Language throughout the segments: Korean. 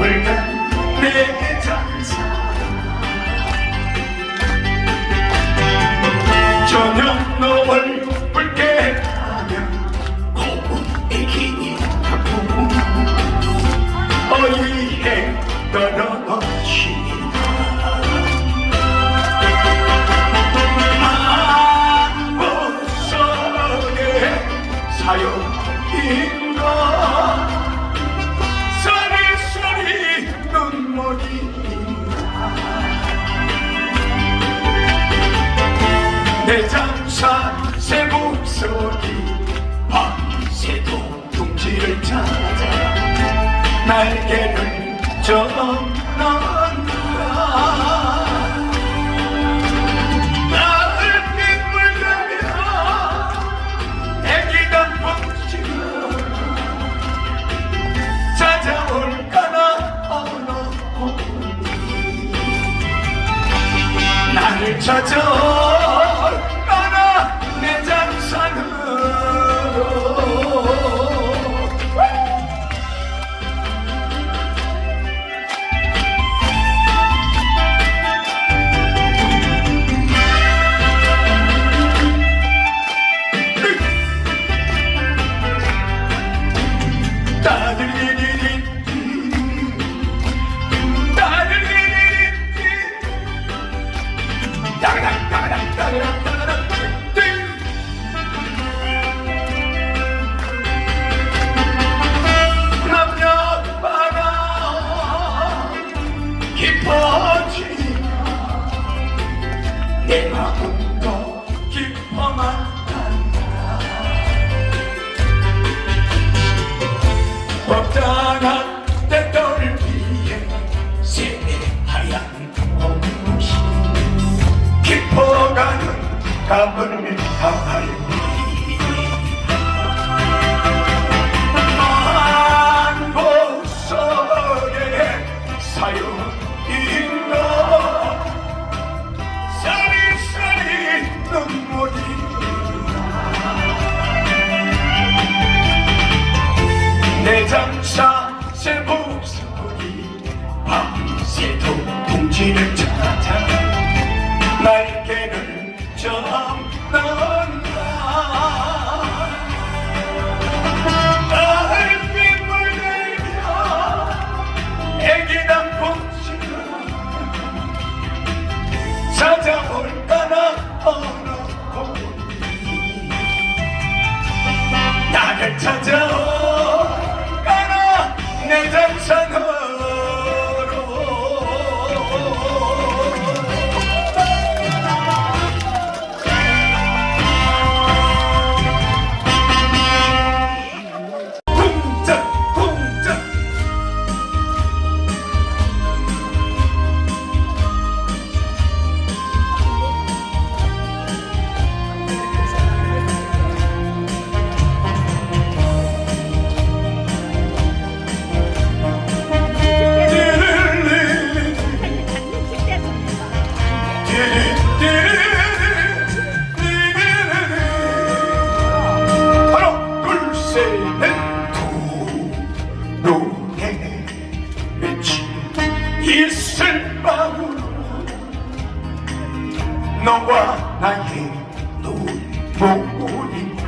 We're make it. 날개를 전한다 나를 빗물가며 애기던 뭉치며 찾아올까나 어느 나를 찾아 따그닥 따그닥 따그닥 따그닥 띵 남녀 바라 깊어지니 내 마음도 깊어만 단다 법당 다음 번은 다음 날 너와 나의 눈보이다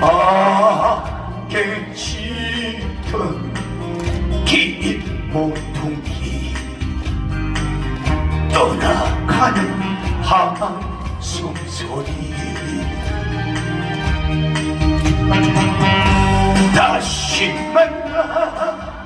아 깨치던 긴 모퉁이. 떠나가는 하한 숨소리. 다시 만나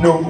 No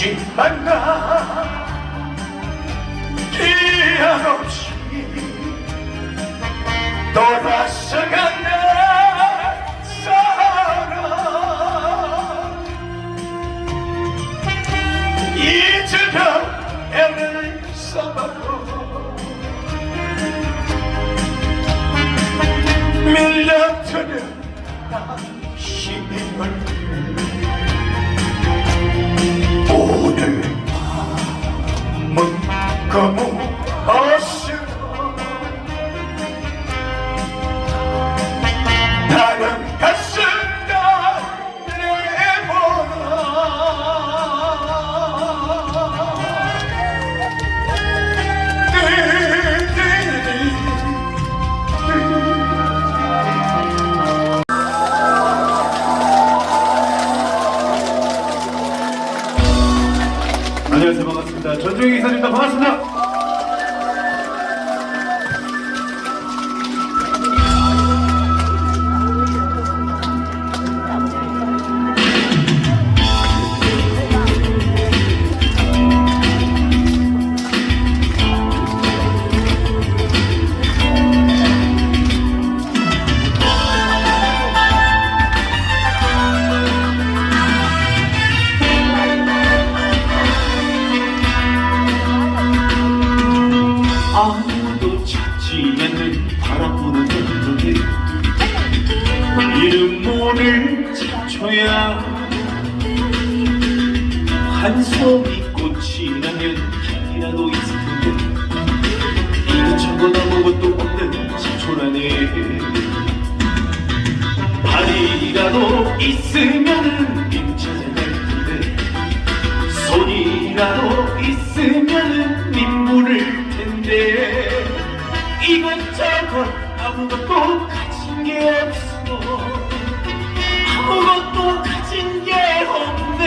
다시 만나. 기약 없이 돌아서간 내 사랑. 잊으려 애를 써봐도 밀려드는 기사 않는 바라보는 언덕에 이름 모를 찾초야. 한 송이 꽃이 나면 향이라도 있을 텐데 이것저것 아무것도 없는 잡초라네. 발이라도 있으면은 님 찾아갈 텐데 손이라도 있으면은 님 부를 텐데 이 것저것 아무것도 가진 게 없어. 아무것도 가진 게 없네.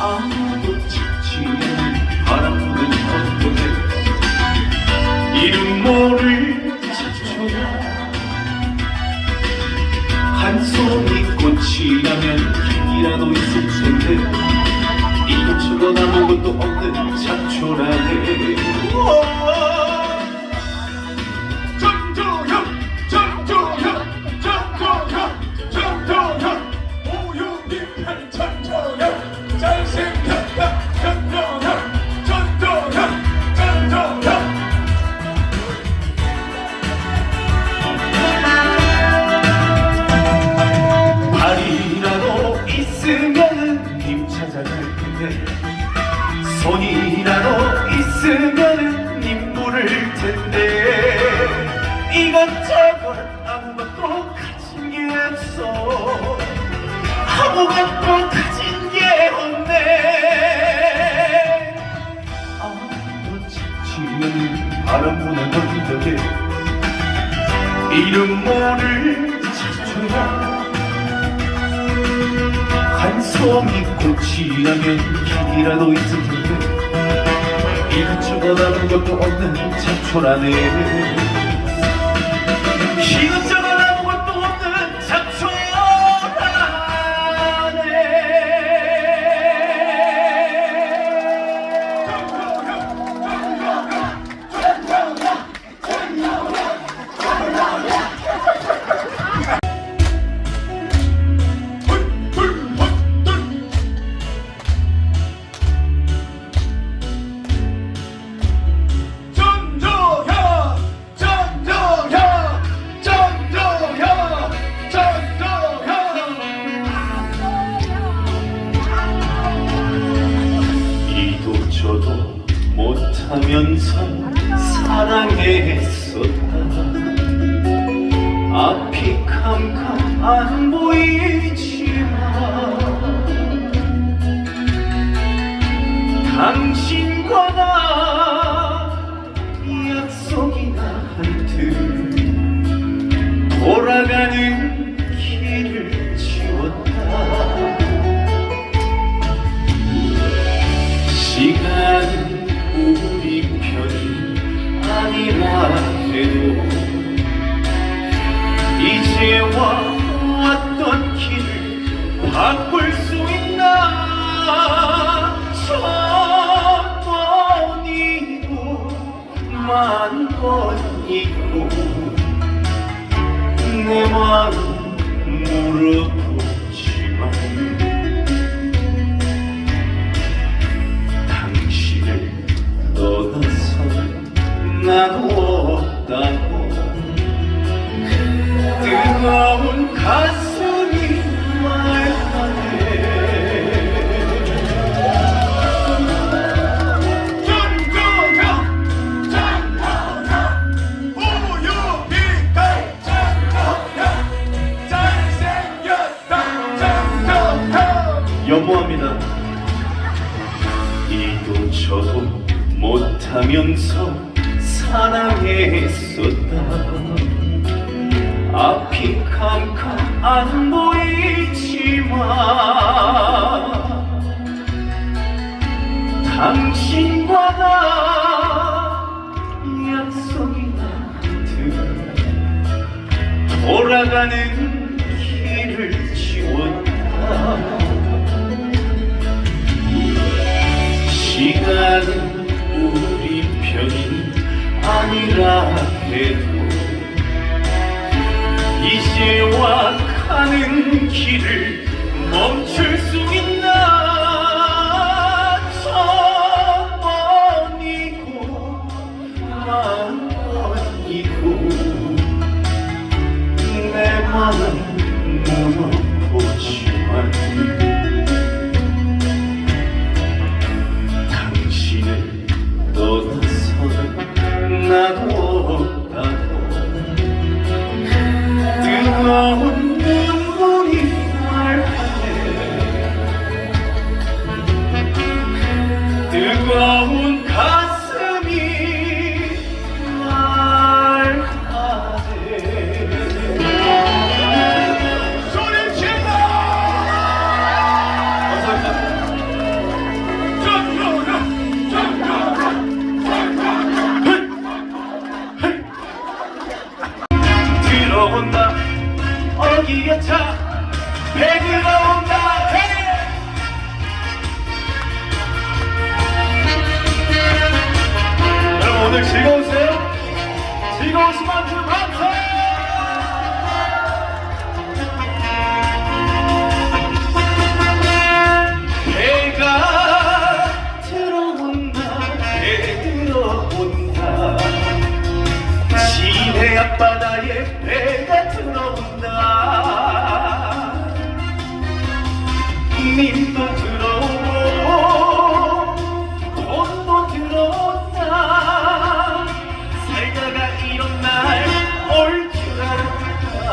아무도 찾지 않는 바라보는 언덕에 이름 모를 찾초야 한 송이 꽃이 나면 향이라도 있을 텐데 이것저것 아무것도 없는 잡초라네 이름 모를 찾초야. 한 송이 꽃이라면 향이라도 있을 텐데. 이것저것 아무것도 없는 잡초라네. 이것저 하면서 사랑했었다. 앞이 캄캄 안 보이지만 당신과 나 약속이나 한듯 돌아가 내 마음 사랑했었다. 앞이 캄캄 안 보이지만 당신과 나 약속이나 듯 돌아가는 길을 지웠다. 시간은 아니라 해도 이제 와 가는 길을 즐거우 님도 들어오고 돈도 들어온다. 살다가 이런 날 올 줄 알았다.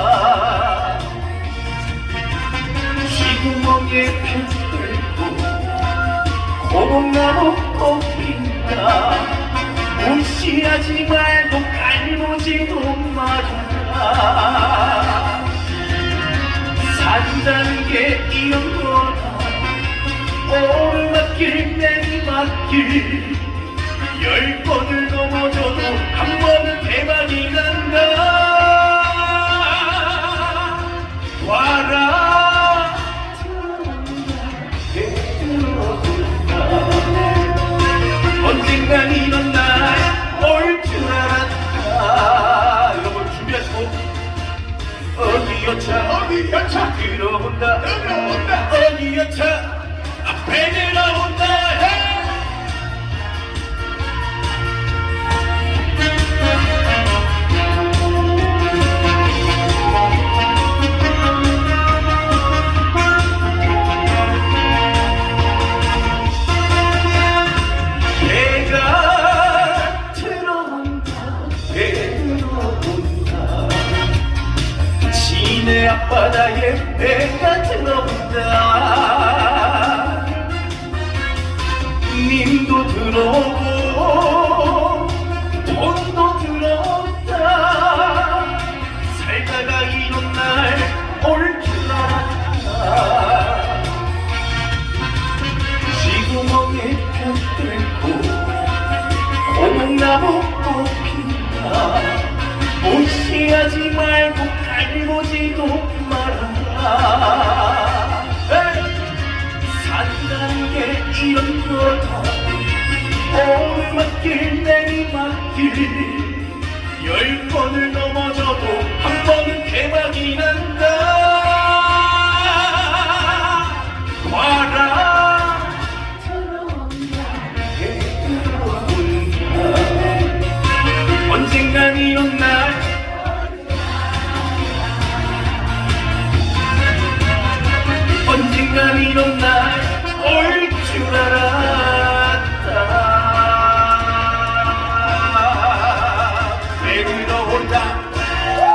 쥐구멍에 펴들고 고목나무 꽃핀다 무시하지 말고 깔보지도 마라 산다는 게 이런 거 다 오르막길 내리막길 열 번을 넘어져도 한 번은 대박이 난다. 와라. 언젠간 이런 날 올 줄 알았다. 여러분 준비하시고. 어디 여차? 어디 여차? 들어온다. 들어온다. 어디 여차 앞